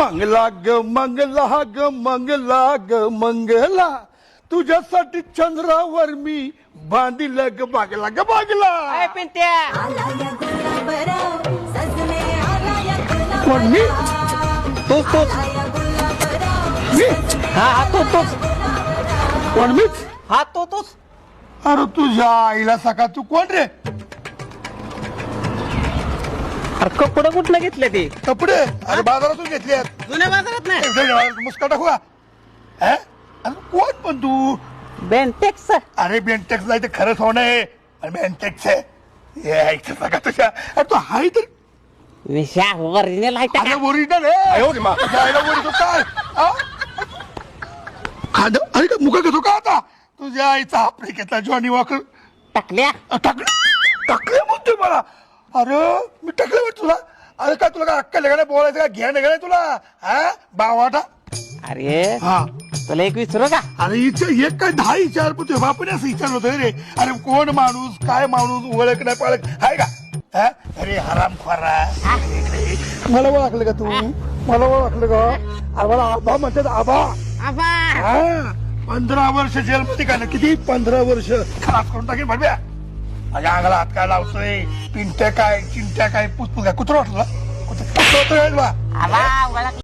मंगला ग मंगला ग मंगला. ग मंगला तुझ्यासाठी चंद्रावर मी बांधिल ग बागला ग बागला. पिंट्या. कोण मी? तूच तूच. मी? हा हा तू तूच. कोण मीच हा तू तूच. अरे तुझ्या आईला सका तू कोण रे? अरे कपडं कुठनं घेतले ते? कपडे. अरे बाजारातून घेतले आहेत. जुन्या बाजारात नाही? मुस्का टाकू का हे? अरे कोण पण तू? बेंटेक्स अरे बेंटेक्स नाही ते खरंच होणं आहे. अरे बेंटेक्स आहे. हे ऐकतं सका तुझ्या. अरे तू हाय तर विषा ओरिजिनल आहे अरे ओरिजिनल आहे. जायला ओरिजिनल काय? हा? खाद अरे का मुका घेतो का आता? तुझ्या आईचा आफ्रिकेतला जॉनी वॉकर. टाकल्या? टाकले टाकले म्हणतोय मला. अरे मी टाकले म्हणतो तुला. अरे काय तुला काय अक्कल आहे का नाही? बोलायचं का घ्या नाही का नाही तुला? हा? बावाटा. अरे हा. तुला एक विचारू का? अरे हिचं एक काय दहा विचार पण तुझ्या बापाने असं विचारलं होतं रे. अरे कोण माणूस काय माणूस ओळख नाही पाळख आहे का? हा? अरे हराम खोरा. मला ओळखलं का तू? मला ओळखलं का? अरे मला आबा म्हणतात आबा. आबा. हा? पंधरा वर्ष जेलमध्ये काय ना किती? पंधरा वर्ष. खराब करून टाकेल भाड्या. माझ्या अंगाला हात काय लावतोय पिंट्या काय चिंट्या काय पुसपुस काय कुत्र वाटलं कुत्र वाटलं